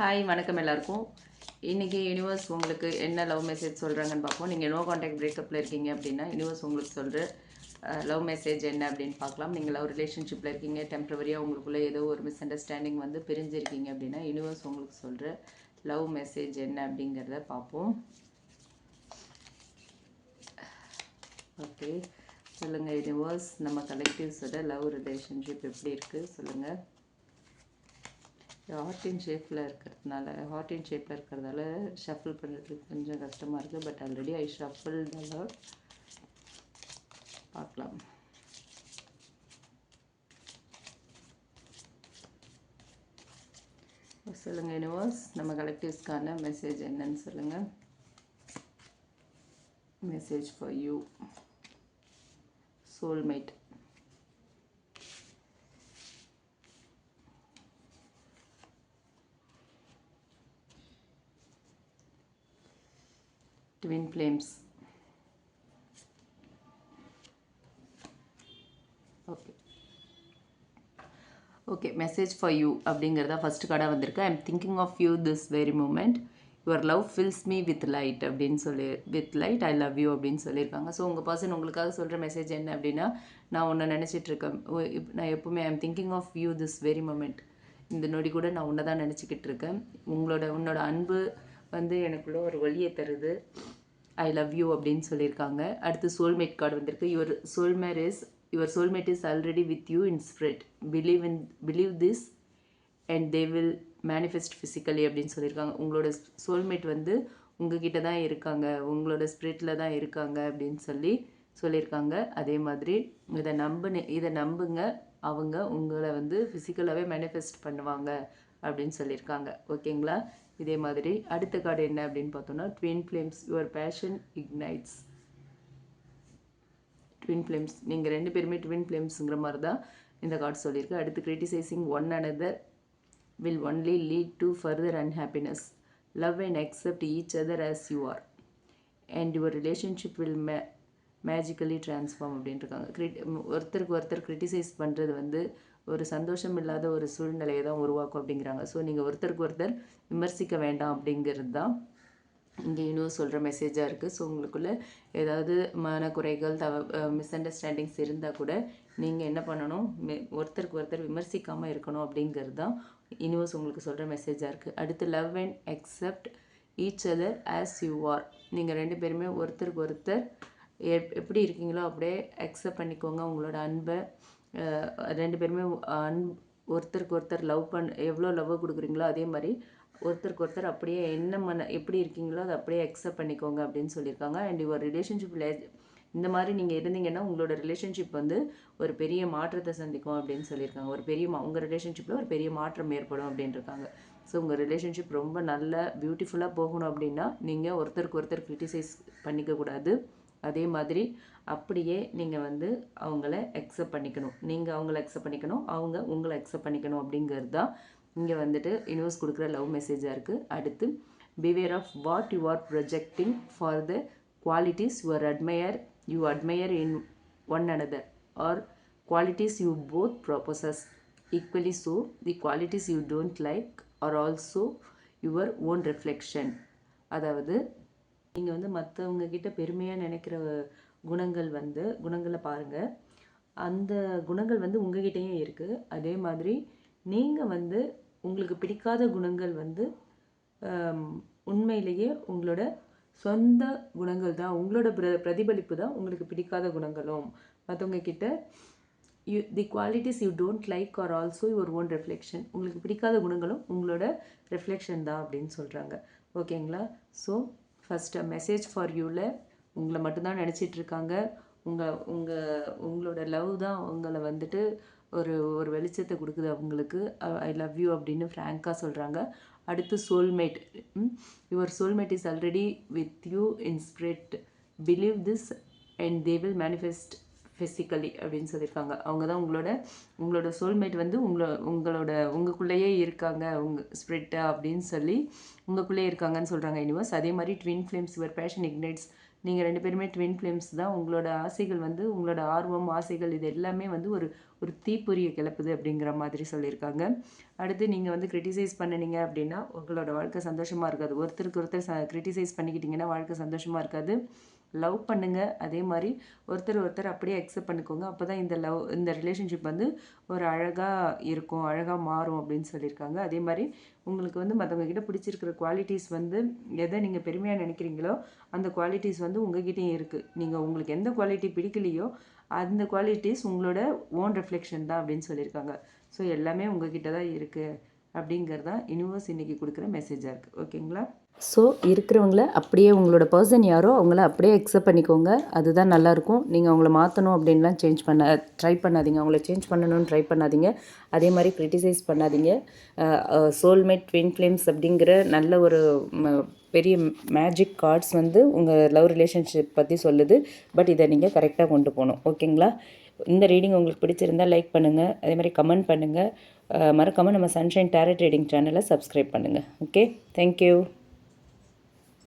Hi வணக்கம் எல்லாருக்கும். இன்றைக்கி யூனிவர்ஸ் உங்களுக்கு என்ன லவ் மெசேஜ் சொல்கிறாங்கன்னு பார்ப்போம். நீங்கள் நோ காண்டாக்ட் பிரேக்கப்பில் இருக்கீங்க அப்படின்னா யூனிவர்ஸ் உங்களுக்கு சொல்கிற லவ் மெசேஜ் என்ன அப்படின்னு பார்க்கலாம். நீங்கள் லவ் ரிலேஷன்ஷிப்பில் இருக்கீங்க டெம்பரவரியாக உங்களுக்குள்ளே ஏதோ ஒரு மிஸ் அண்டர்ஸ்டாண்டிங் வந்து பிரிஞ்சிருக்கீங்க அப்படின்னா யூனிவர்ஸ் உங்களுக்கு சொல்கிற லவ் மெசேஜ் என்ன அப்படிங்கிறத பார்ப்போம். ஓகே சொல்லுங்கள் யூனிவர்ஸ் நம்ம கலெக்டிவ்ஸோட லவ் ரிலேஷன்ஷிப் எப்படி இருக்குது சொல்லுங்கள் ஹார்டின் ஷேப்பில் இருக்கிறதுனால ஹார்டின் ஷேப்பில் இருக்கிறதால ஷஃபிள் பண்ணுறதுக்கு கொஞ்சம் கஷ்டமாக இருக்குது பட் ஆல்ரெடி ஐ ஷஃபிள் நல்லா பார்க்கலாம். சொல்லுங்கள் யூனிவர்ஸ் நம்ம கலெக்டிவ்ஸ்க்கான மெசேஜ் என்னன்னு சொல்லுங்கள் message for you soulmate. Twin flames. Okay okay message for you அப்படிங்கிறதா ஃபர்ஸ்ட் கார்டாக வந்திருக்கு. I am thinking of you this very moment your love fills me with light அப்படின்னு சொல்லி with light I love you அப்படின்னு சொல்லியிருக்காங்க. So உங்கள் person உங்களுக்காக சொல்கிற மெசேஜ் என்ன அப்படின்னா நான் ஒன்று நினச்சிட்டு இருக்கேன். ஓ, நான் எப்போவுமே I am thinking of you this very moment இந்த நொடி கூட நான் ஒன்று தான் நினச்சிக்கிட்டு இருக்கேன். உங்களோட உன்னோட அன்பு வந்து எனக்குள்ள ஒரு வழியை தருது. ஐ லவ் யூ அப்படின்னு சொல்லியிருக்காங்க. அடுத்து சோல்மேட் கார்டு வந்திருக்கு. Your soulmate is your soulmate is already with you in spirit believe in believe this and they will manifest physically அப்படின்னு சொல்லியிருக்காங்க. உங்களோட சோல்மேட் வந்து உங்ககிட்ட தான் இருக்காங்க. உங்களோட ஸ்பிரிட்டில் தான் இருக்காங்க அப்படின்னு சொல்லி சொல்லியிருக்காங்க. அதே மாதிரி இதை நம்புனு இதை நம்புங்க. அவங்க உங்களை வந்து ஃபிசிக்கலாகவே மேனிஃபெஸ்ட் பண்ணுவாங்க அப்படின்னு சொல்லியிருக்காங்க. ஓகேங்களா இதே மாதிரி அடுத்த கார்டு என்ன அப்படின்னு பார்த்தோம்னா twin flames your passion ignites twin flames நீங்கள் ரெண்டு பேருமே ட்வின் ஃப்ளேம்ஸுங்கிற மாதிரி தான் இந்த கார்டு சொல்லியிருக்கு. அடுத்து criticizing one another will only lead to further unhappiness love and accept each other as you are and your relationship will may magically transform அப்படின்ட்டு இருக்காங்க. Crit- ஒருத்தருக்கு ஒருத்தர் கிரிட்டிசைஸ் பண்ணுறது வந்து ஒரு சந்தோஷம் இல்லாத ஒரு சூழ்நிலையை தான் உருவாக்கும் அப்படிங்கிறாங்க. ஸோ நீங்கள் ஒருத்தருக்கு ஒருத்தர் விமர்சிக்க வேண்டாம் அப்படிங்கிறது தான் இங்கே இன்னும் சொல்கிற மெசேஜாக இருக்குது ஸோ உங்களுக்குள்ளே ஏதாவது மனக்குறைகள் தவ மிஸ் அண்டர்ஸ்டாண்டிங்ஸ் இருந்தால் கூட நீங்கள் என்ன பண்ணணும்? மெ- ஒருத்தருக்கு ஒருத்தர் விமர்சிக்காமல் இருக்கணும் அப்படிங்கிறது தான் யூனிவர்ஸ் உங்களுக்கு சொல்கிற மெசேஜாக இருக்குது அடுத்து love and accept each other as you are நீங்கள் ரெண்டு பேருமே ஒருத்தருக்கு ஒருத்தர் எப் எப்படி இருக்கீங்களோ அப்படியே அக்செப்ட் பண்ணிக்கோங்க. உங்களோட அன்பை ரெண்டு பேருமே அன் ஒருத்தருக்கு ஒருத்தர் லவ் பண் எவ்வளோ லவ் கொடுக்குறீங்களோ அதே மாதிரி ஒருத்தருக்கு ஒருத்தர் அப்படியே என்ன மன எப்படி இருக்கீங்களோ அதை அப்படியே அக்செப்ட் பண்ணிக்கோங்க அப்படின்னு சொல்லியிருக்காங்க. அண்ட் யுவர் ரிலேஷன்ஷிப்பில் இந்த மாதிரி நீங்கள் இருந்தீங்கன்னா உங்களோட ரிலேஷன்ஷிப் வந்து ஒரு பெரிய மாற்றத்தை சந்திக்கும் அப்படின்னு சொல்லியிருக்காங்க. ஒரு பெரிய மா உங்கள் ரிலேஷன்ஷிப்பில் ஒரு பெரிய மாற்றம் ஏற்படும் அப்படின்ருக்காங்க. ஸோ உங்கள் ரிலேஷன்ஷிப் ரொம்ப நல்ல பியூட்டிஃபுல்லாக போகணும் அப்படின்னா நீங்கள் ஒருத்தருக்கு ஒருத்தர் க்ரிட்டிசைஸ் பண்ணிக்கக்கூடாது அதே மாதிரி அப்படியே நீங்கள் வந்து அவங்கள அக்செப்ட் பண்ணிக்கணும். நீங்கள் அவங்கள அக்செப்ட் பண்ணிக்கணும் அவங்க உங்களை அக்செப்ட் பண்ணிக்கணும் அப்படிங்கிறது தான் இங்கே வந்துட்டு யூனிவர்ஸ் கொடுக்குற லவ் மெசேஜாக இருக்குது அடுத்து beware of what you are projecting for the qualities your admire you admire in one another are qualities you both proposes equally so the qualities you don't like are also your own reflection அதாவது நீங்கள் வந்து மற்றவங்க கிட்ட பெருமையாக நினைக்கிற குணங்கள் வந்து குணங்களை பாருங்கள் அந்த குணங்கள் வந்து உங்ககிட்டயும் இருக்குது அதே மாதிரி நீங்கள் வந்து உங்களுக்கு பிடிக்காத குணங்கள் வந்து உண்மையிலேயே உங்களோட சொந்த குணங்கள் தான் உங்களோட பிர பிரதிபலிப்பு தான் உங்களுக்கு பிடிக்காத குணங்களும். மற்றவங்க கிட்ட you the qualities you don't like are also your own reflection உங்களுக்கு பிடிக்காத குணங்களும் உங்களோட ரெஃப்ளெக்ஷன் தான் அப்படின்னு சொல்கிறாங்க ஓகேங்களா? ஸோ ஃபஸ்ட்டு மெசேஜ் ஃபார் யூவில் உங்களை மட்டும்தான் நினச்சிட்ருக்காங்க. உங்கள் உங்கள் உங்களோட லவ் தான் உங்களை வந்துட்டு ஒரு ஒரு வெளிச்சத்தை கொடுக்குது அவங்களுக்கு. ஐ லவ் யூ அப்படின்னு ஃப்ராங்காக சொல்கிறாங்க அடுத்து soulmate your soulmate is already with you in spirit believe this and they will manifest physically அப்படின்னு சொல்லியிருக்காங்க. அவங்க தான் உங்களோட உங்களோட சோல்மேட் வந்து உங்களோட உங்களோட உங்களுக்குள்ளேயே இருக்காங்க. உங்க ஸ்ப்ரிட்டா அப்படின்னு சொல்லி உங்களுக்குள்ளேயே இருக்காங்கன்னு சொல்கிறாங்க யூனிவர்ஸ் அதே மாதிரி twin flames your passion ignites நீங்கள் ரெண்டு பேருமே ட்வின் ஃப்ளேம்ஸ் தான். உங்களோட ஆசைகள் வந்து உங்களோட ஆர்வம் ஆசைகள் இது எல்லாமே வந்து ஒரு ஒரு தீப்பொரிய கிளப்புது அப்படிங்கிற மாதிரி சொல்லியிருக்காங்க. அடுத்து நீங்கள் வந்து கிரிட்டிசைஸ் பண்ணினீங்க அப்படின்னா உங்களோட வாழ்க்கை சந்தோஷமாக இருக்காது. ஒருத்தருக்கு ஒருத்தர் ச கிரிட்டிசைஸ் பண்ணிக்கிட்டிங்கன்னா வாழ்க்கை சந்தோஷமாக இருக்காது. லவ் பண்ணுங்கள் அதே மாதிரி ஒருத்தர் ஒருத்தர் அப்படியே அக்செப்ட் பண்ணிக்கோங்க. அப்போ தான் இந்த லவ் இந்த ரிலேஷன்ஷிப் வந்து ஒரு அழகாக இருக்கும் அழகாக மாறும் அப்படின்னு சொல்லியிருக்காங்க. அதே மாதிரி உங்களுக்கு வந்து மற்றவங்கக்கிட்ட பிடிச்சிருக்கிற குவாலிட்டிஸ் வந்து எதை நீங்கள் பெருமையாக நினைக்கிறீங்களோ அந்த குவாலிட்டிஸ் வந்து உங்ககிட்டயும் இருக்குது நீங்கள் உங்களுக்கு எந்த குவாலிட்டி பிடிக்கலையோ அந்த குவாலிட்டிஸ் உங்களோட ஓன் ரிஃப்ளெக்ஷன் தான் அப்படின்னு சொல்லியிருக்காங்க. ஸோ எல்லாமே உங்ககிட்ட தான் இருக்குது அப்படிங்கிறது தான் யூனிவர்ஸ் இன்றைக்கி கொடுக்குற மெசேஜாக இருக்குது ஓகேங்களா ஸோ இருக்கிறவங்கள அப்படியே உங்களோட பர்சன் யாரோ அவங்கள அப்படியே அக்செப்ட் பண்ணிக்கோங்க. அதுதான் நல்லாயிருக்கும் நீங்கள் அவங்கள மாற்றணும் அப்படின்லாம் சேஞ்ச் பண்ண ட்ரை பண்ணாதீங்க. அவங்கள சேஞ்ச் பண்ணணும்னு ட்ரை பண்ணாதீங்க. அதே மாதிரி க்ரிட்டிசைஸ் பண்ணாதீங்க. சோல்மேட் ட்வின் ஃப்ளேம்ஸ் அப்படிங்கிற நல்ல ஒரு ம- பெரிய மேஜிக் கார்ட்ஸ் வந்து உங்கள் லவ் ரிலேஷன்ஷிப் பற்றி சொல்லுது. பட் இதை நீங்கள் கரெக்டாக கொண்டு போகணும். ஓகேங்களா இந்த ரீடிங் உங்களுக்கு பிடிச்சிருந்தா லைக் பண்ணுங்கள் அதே மாதிரி கமெண்ட் பண்ணுங்கள் மறக்காமல் நம்ம சன்ஷைன் டேரட் ரீடிங் சேனலை சப்ஸ்கிரைப் பண்ணுங்கள் ஓகே தேங்க்யூ